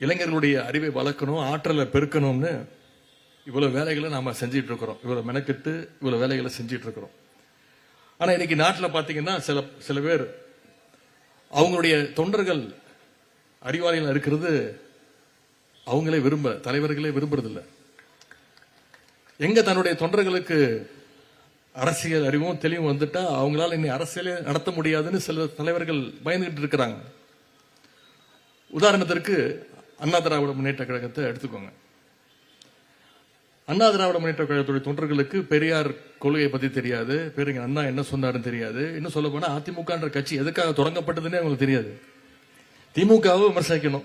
இளைஞர்களுடைய அறிவை வளர்க்கணும் ஆற்றலை பெருக்கணும்னு இவ்வளவு வேலைகளை நாம செஞ்சிட்டு இருக்கிறோம். இவ்வளவு மெனக்கெட்டு இவ்வளவு வேலைகளை செஞ்சிட்டு இருக்கிறோம். ஆனா இன்னைக்கு நாட்டில் பாத்தீங்கன்னா சில சில பேர் அவங்களுடைய தொண்டர்கள் அறிவாளிகள் இருக்கிறது அவங்களே விரும்ப தலைவர்களே விரும்புறது இல்ல எங்க தன்னுடைய தொண்டர்களுக்கு அரசியல் அறிவும் தெளிவும் வந்துட்டா அவங்களால இன்னை அரசியலே நடத்த முடியாதுன்னு சில தலைவர்கள் பயந்துகிட்டு இருக்கிறாங்க. உதாரணத்திற்கு அண்ணா திராவிட முன்னேற்ற கழகத்தை எடுத்துக்கோங்க. அண்ணா திராவிட முன்னேற்ற கழகத்துடைய தொண்டர்களுக்கு பெரியார் கொள்கையை பத்தி தெரியாது. பெரிய அண்ணா என்ன சொன்னாருன்னு தெரியாது. இன்னும் சொல்ல போனா அதிமுகன்ற கட்சி எதுக்காக தொடங்கப்பட்டதுன்னே அவங்களுக்கு தெரியாது. திமுகவை விமர்சிக்கணும்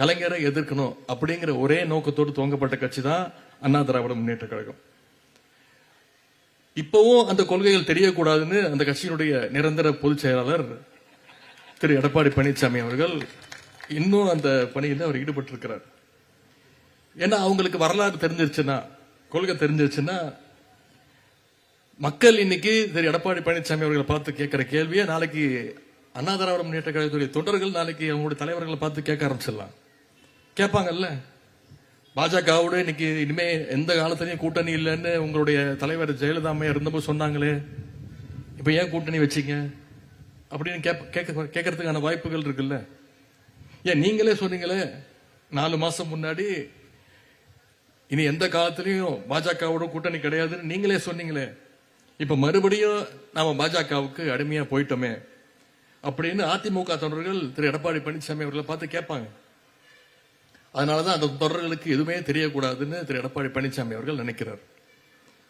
கலைஞரை எதிர்க்கணும் அப்படிங்கிற ஒரே நோக்கத்தோடு துவங்கப்பட்ட கட்சி தான் அண்ணா திராவிட முன்னேற்ற கழகம். இப்பவும் அந்த கொள்கைகள் தெரியக்கூடாதுன்னு அந்த கட்சியினுடைய நிரந்தர பொதுச் செயலாளர் திரு எடப்பாடி பழனிசாமி அவர்கள் இன்னும் அந்த பணியில் அவர் ஈடுபட்டிருக்கிறார். ஏன்னா அவங்களுக்கு வரலாறு தெரிஞ்சிருச்சுன்னா கொள்கை தெரிஞ்சிருச்சுன்னா மக்கள் இன்னைக்கு திரு எடப்பாடி பழனிசாமி அவர்களை பார்த்து கேட்கிற கேள்வியை நாளைக்கு அண்ணா திராவிட முன்னேற்ற கழகத்துடைய தொண்டர்கள் நாளைக்கு அவங்களுடைய தலைவர்களை பார்த்து கேட்க ஆரம்பிச்சிடலாம். கேட்பாங்கல்ல? பாஜகவோட இன்னைக்கு இனிமே எந்த காலத்திலையும் கூட்டணி இல்லைன்னு உங்களுடைய தலைவர் ஜெயலலிதா அம்மையா இருந்தபோது சொன்னாங்களே. இப்போ ஏன் கூட்டணி வச்சீங்க? அப்படின்னு கேட்க கேட்கறதுக்கான வாய்ப்புகள் இருக்குல்ல? ஏன் நீங்களே சொன்னீங்களே நாலு மாசம் முன்னாடி இனி எந்த காலத்திலையும் பாஜகவோட கூட்டணி கிடையாதுன்னு நீங்களே சொன்னீங்களே. இப்ப மறுபடியும் நாம பாஜகவுக்கு அடிமையா போயிட்டோமே. அப்படின்னு அதிமுக தொண்டர்கள் திரு. எடப்பாடி பழனிசாமி அவர்களை பார்த்து கேட்பாங்க. அதனாலதான் அந்த தொடர்களுக்கு எதுவுமே தெரியக்கூடாதுன்னு திரு. எடப்பாடி பழனிசாமி அவர்கள் நினைக்கிறார்.